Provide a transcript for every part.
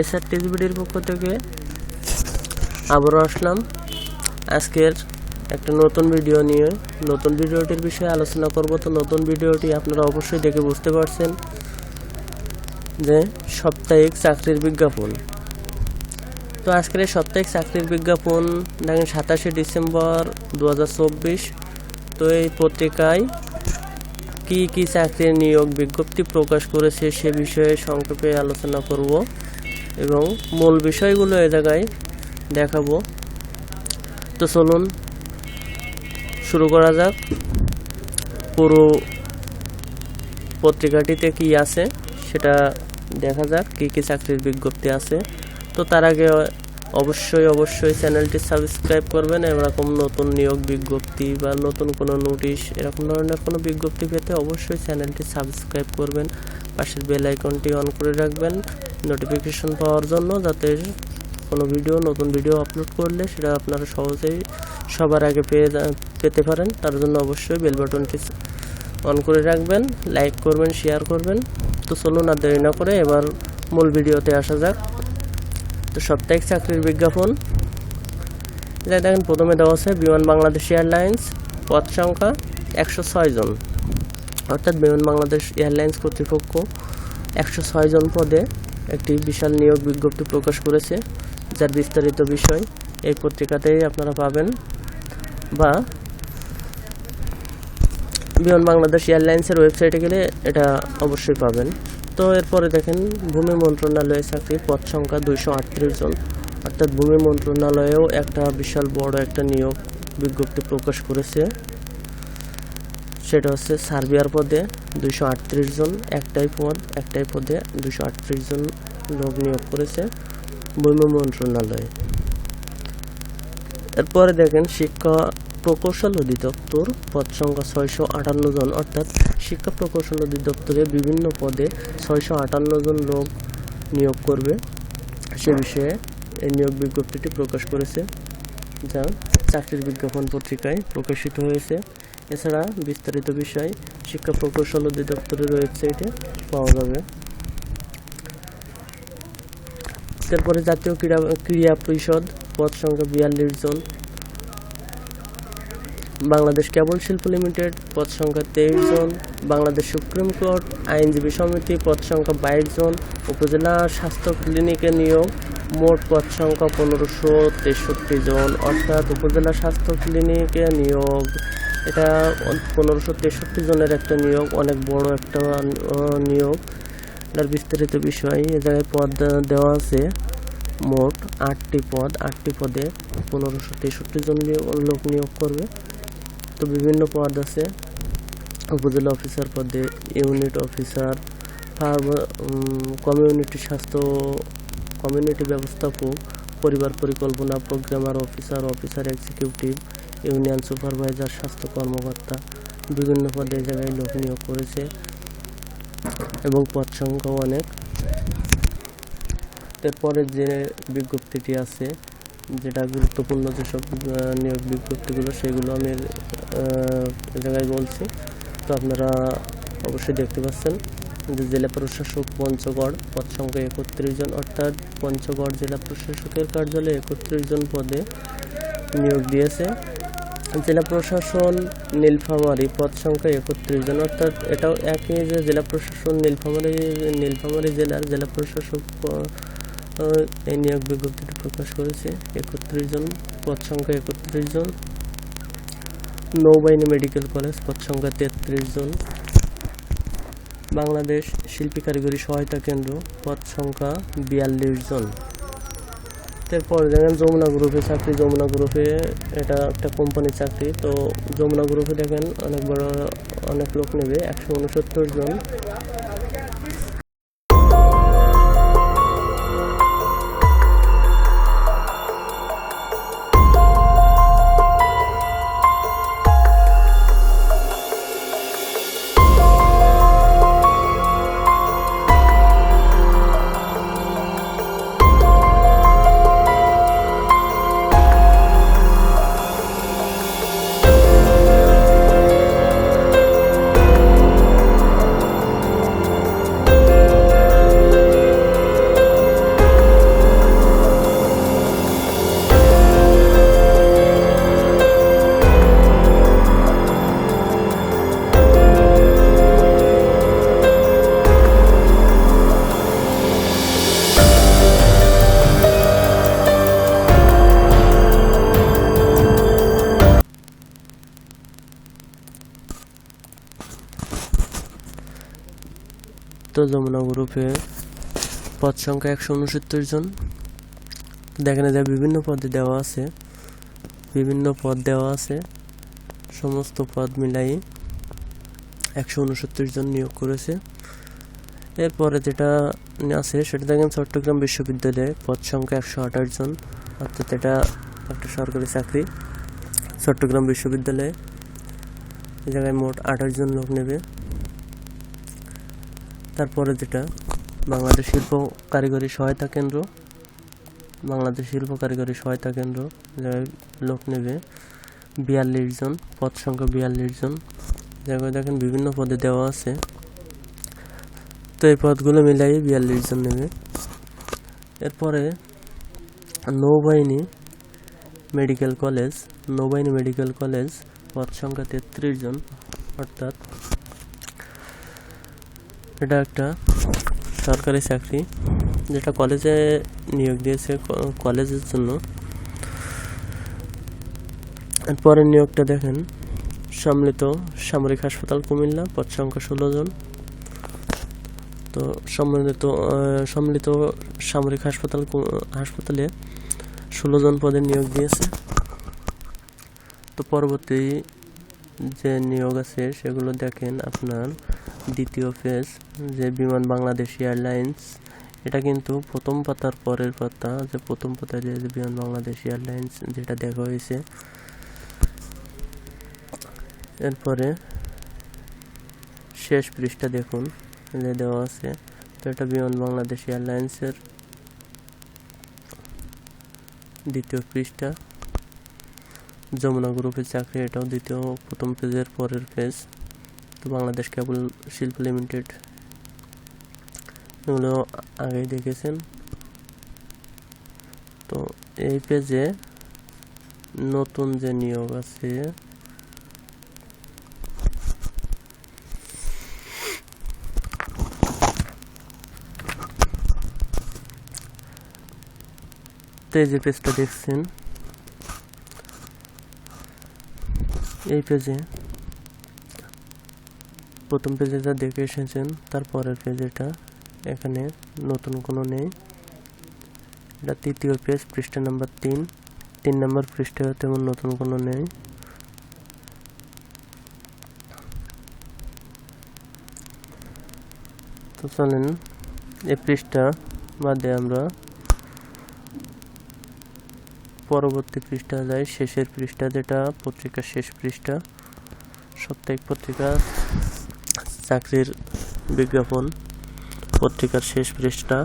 S আর টিভিডির পক্ষ থেকে আবারও আসলাম। আজকের একটা নতুন ভিডিও নিয়ে। নতুন ভিডিওটির বিষয়ে আলোচনা করব। তো নতুন ভিডিওটি আপনারা অবশ্যই দেখে বুঝতে পারছেন যে সাপ্তাহিক চাকরির বিজ্ঞাপন। তো আজকের এই সাপ্তাহিক চাকরির বিজ্ঞাপন দেখেন সাতাশে ডিসেম্বর দু হাজার চব্বিশ। তো এই পত্রিকায় কি কি চাকরির নিয়োগ বিজ্ঞপ্তি প্রকাশ করেছে সে বিষয়ে সংক্ষেপে আলোচনা করব। এবং মূল বিষয়গুলো এ জায়গায় দেখাবো। তো চলুন, শুরু করা যাক। পুরো পত্রিকাটিতে কি আছে সেটা দেখা যাক, কী কী চাকরির বিজ্ঞপ্তি আছে। তো তার আগে অবশ্যই অবশ্যই চ্যানেলটি সাবস্ক্রাইব করবেন। এরকম নতুন নিয়োগ বিজ্ঞপ্তি বা নতুন কোনো নোটিশ, এরকম ধরনের কোনো বিজ্ঞপ্তি পেতে অবশ্যই চ্যানেলটি সাবস্ক্রাইব করবেন। পাশের বেল আইকনটি অন করে রাখবেন নোটিফিকেশন পাওয়ার জন্য, যাতে কোনো ভিডিও, নতুন ভিডিও আপলোড করলে সেটা আপনারা সহজেই সবার আগে পেয়ে পেতে পারেন। তার জন্য অবশ্যই বেল বাটনটি অন করে রাখবেন, লাইক করবেন, শেয়ার করবেন। তো চলুন আর দেরি না করে এবার মূল ভিডিওতে আসা যাক। তো সাপ্তাহিক চাকরির বিজ্ঞাপন। যা দেখেন, প্রথমে দেওয়া আছে বিমান বাংলাদেশ এয়ারলাইন্স, পদ সংখ্যা একশো ছয় জন। অর্থাৎ বিমান বাংলাদেশ এয়ারলাইন্স কর্তৃপক্ষ একশো ছয় জন পদে একটি বিশাল নিয়োগ বিজ্ঞপ্তি প্রকাশ করেছে, যার বিস্তারিত বিষয় এই পত্রিকাতেই আপনারা পাবেন। বা বিমান বাংলাদেশ এয়ারলাইন্সের ওয়েবসাইটে গেলে এটা অবশ্যই পাবেন। তো এরপরে দেখেন, ভূমি মন্ত্রণালয়ে চাকরি পদ সংখ্যা দুইশো আটত্রিশ জন। অর্থাৎ ভূমি মন্ত্রণালয়েও একটা বিশাল বড় একটা নিয়োগ বিজ্ঞপ্তি প্রকাশ করেছে। সেটা হচ্ছে সার্বিয়ার পদে দুইশো আটত্রিশ জন, একটাই পদ, একটাই পদে দুইশো আটত্রিশ জন লোক নিয়োগ করেছে ভূমি মন্ত্রণালয়ে। এরপরে দেখেন শিক্ষা প্রকৌশল অধিদপ্তর পদ সংখ্যা ছয়শো আটান্ন জন, অর্থাৎ শিক্ষা প্রকৌশল অধিদপ্তরে বিভিন্ন পদে ছয়শো আটান্ন জন লোক নিয়োগ করবে। সে বিষয়ে এই নিয়োগ বিজ্ঞপ্তিটি প্রকাশ করেছে, যা চাকরির বিজ্ঞাপন পত্রিকায় প্রকাশিত হয়েছে। এছাড়া বিস্তারিত বিষয় শিক্ষা প্রকৌশল অধিদপ্তরের ওয়েবসাইটে পাওয়া যাবে। তারপরে জাতীয় ক্রীড়া ক্রীড়া পরিষদ পদ সংখ্যা বিয়াল্লিশ জন বাংলাদেশ কেবল শিল্প লিমিটেড, পদ সংখ্যা তেইশ জন, বাংলাদেশ সুপ্রিম কোর্ট, আইনজীবী সমিতি, পদ সংখ্যা বাইশ জন, উপজেলা স্বাস্থ্য ক্লিনিকে নিয়োগ, মোট পদ সংখ্যা পনেরোশো তেষট্টি জন, অর্থাৎ উপজেলা স্বাস্থ্য ক্লিনিকে নিয়োগ, এটা পনেরোশো তেষট্টি জনের একটা নিয়োগ, অনেক বড় একটা নিয়োগ। এটার বিস্তারিত বিষয়, এ জায়গায় পদ দেওয়া আছে, মোট আটটি পদ, আটটি পদে পনেরোশো তেষট্টি জন লোক নিয়োগ করবে। তো বিভিন্ন পদ আছে। উপজেলা অফিসার পদে ইউনিট অফিসার ফার্ম কমিউনিটি স্বাস্থ্য কমিউনিটি ব্যবস্থাপক, পরিবার পরিকল্পনা programmer officer officer executive union supervisor স্বাস্থ্য কর্মকর্তা বিভিন্ন পদে জায়গায় লোক নিয়োগ করেছে এবং পদ সংখ্যাও অনেক। এরপরে যে বিজ্ঞপ্তিটি আছে যেটা গুরুত্বপূর্ণ যেসব নিয়োগ বিজ্ঞপ্তিগুলো, সেগুলো আমি জায়গায় বলছি। তো আপনারা অবশ্যই দেখতে পাচ্ছেন যে জেলা প্রশাসক পঞ্চগড় পদ সংখ্যা একত্রিশ জন, অর্থাৎ পঞ্চগড় জেলা প্রশাসকের কার্যালয়ে একত্রিশ জন পদে নিয়োগ দিয়েছে। জেলা প্রশাসন নীলফামারী পদ সংখ্যা একত্রিশ জন, অর্থাৎ এটাও একই যে জেলা প্রশাসন নীলফামারী নীলফামারী জেলার জেলা প্রশাসক এই নিয়োগ বিজ্ঞপ্তিটি প্রকাশ করেছে। একত্রিশ জন, পদ সংখ্যা একত্রিশ জন। নৌবাহিনী মেডিকেল কলেজ, পদ সংখ্যা তেত্রিশ জন। বাংলাদেশ শিল্পী কারিগরি সহায়তা কেন্দ্র, পদ সংখ্যা বিয়াল্লিশ জন। এরপর দেখেন যমুনা গ্রুপে চাকরি, যমুনা গ্রুপে এটা একটা কোম্পানির চাকরি। তো যমুনা গ্রুপে দেখেন অনেক বড়, অনেক লোক নেবে, একশো উনসত্তর জন। তো যমুনা গ্রুপে পদ সংখ্যা একশো উনসত্তর জন। দেখেন যে বিভিন্ন পদে দেওয়া আছে, বিভিন্ন পদ দেওয়া আছে, সমস্ত পদ মিলাই একশো উনসত্তর জন নিয়োগ করেছে। এরপরে যেটা আছে, সেটা দেখেন চট্টগ্রাম বিশ্ববিদ্যালয়ে পদ সংখ্যা একশো আঠাশ জন, অর্থাৎ এটা একটা সরকারি চাকরি। চট্টগ্রাম বিশ্ববিদ্যালয়ে এই জায়গায় মোট আঠাশ জন লোক নেবে। তারপরে যেটা, বাংলাদেশ শিল্প কারিগরি সহায়তা কেন্দ্র। বাংলাদেশ শিল্প কারিগরি সহায়তা কেন্দ্র জায়গায় লোক নেবে বিয়াল্লিশ জন, পদ সংখ্যা বিয়াল্লিশ জন। জায়গায় দেখেন বিভিন্ন পদে দেওয়া আছে। তো এই পদগুলো মিলাই বিয়াল্লিশ জন নেবে। এরপরে নৌবাহিনী, মেডিকেল কলেজ, নৌবাহিনী মেডিকেল কলেজ, পদ সংখ্যা তেত্রিশ জন, অর্থাৎ এটা একটা সরকারি চাকরি, যেটা কলেজে নিয়োগ দিয়েছে কলেজের জন্য। পরের নিয়োগটা দেখেন, সম্মিলিত সামরিক হাসপাতাল কুমিল্লা, পদ সংখ্যা ষোলো জন। তো সম্মিলিত সম্মিলিত সামরিক হাসপাতাল হাসপাতালে ষোলো জন পদে নিয়োগ দিয়েছে। তো পরবর্তী যে নিয়োগ আছে, সেগুলো দেখেন আপনার দ্বিতীয় ফেজ, যে বিমান বাংলাদেশ এয়ারলাইন্স, এটা কিন্তু প্রথম পাতার পরের পাতা, যে প্রথম পাতায় যে বিমান বাংলাদেশ এয়ারলাইন্স যেটা দেখা হয়েছে। এরপরে শেষ পৃষ্ঠা দেখুন, যে দেওয়া আছে। তো এটা বিমান বাংলাদেশ এয়ারলাইন্সের দ্বিতীয় পৃষ্ঠা। যমুনা গ্রুপের চাকরি, এটাও দ্বিতীয়, প্রথম পেজের পরের পেজ বাংলাদেশ কেবল শিল্প লিমিটেড এগুলো আগেই দেখেছেন। তো এই পেজে নতুন যে নিয়োগ আছে এই যে পেজটা দেখছেন, এই পেজে প্রথম পেজে যা দেখে এসেছেন তারপরের পেজ এটা। এখানে নতুন কোনো নেই। এটা তৃতীয় পেজ পৃষ্ঠা নাম্বার তিন। তিন নম্বর পৃষ্ঠায় তেমন নতুন কোনো নেই। তো চলেন, এই পৃষ্ঠা বাদে আমরা পরবর্তী পৃষ্ঠা যাই, শেষের পৃষ্ঠা যেটা, পত্রিকার শেষ পৃষ্ঠা। সাপ্তাহিক পত্রিকা চাকরির বিজ্ঞাপন পত্রিকার শেষ পৃষ্ঠা।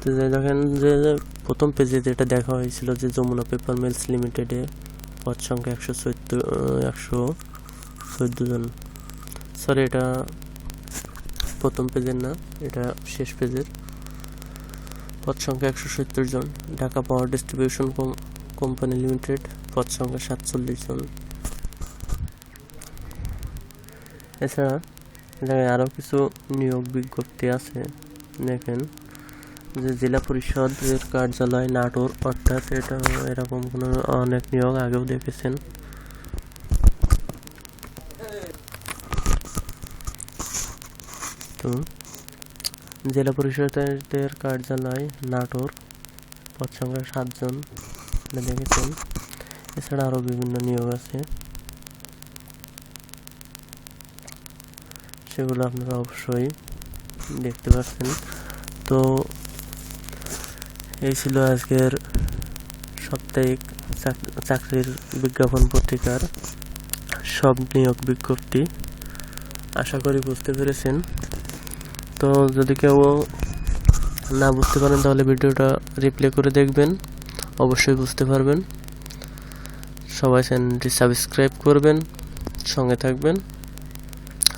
তো দেখেন, যে প্রথম পেজে যেটা দেখা হয়েছিল যে যমুনা পেপার মিলস লিমিটেডে পদ সংখ্যা একশো চোদ্দ একশো চোদ্দ জন। সরি এটা প্রথম পেজের না, এটা শেষ পেজের পদ সংখ্যা একশো সত্তর জন। Dhaka power distribution company limited পদ সংখ্যা সাতচল্লিশ জন। এছাড়া এখানে আরও কিছু নিয়োগ বিজ্ঞপ্তি আছে। দেখেন যে জেলা পরিষদের কার্যালয় নাটোর, অর্থাৎ এটা এরকম কোনো অনেক নিয়োগ আগেও দেখেছেন। তো জেলা পরিষদের কার্যালয় নাটোর পদ সংখ্যা সাতজন দেখেছেন। এছাড়া আরও বিভিন্ন নিয়োগ আছে। সেগুলো আপনারা অবশ্যই দেখতে পাচ্ছেন। তো এই ছিল আজকের সাপ্তাহিক চাকরির বিজ্ঞাপন পত্রিকার সব নিয়োগ বিজ্ঞপ্তি। আশা করি বুঝতে পেরেছেন। তো যদি কেউ না বুঝতে পারেন, তাহলে ভিডিওটা রিপ্লে করে দেখবেন। অবশ্যই বুঝতে পারবেন। সবাই চ্যানেলটি সাবস্ক্রাইব করবেন, সঙ্গে থাকবেন।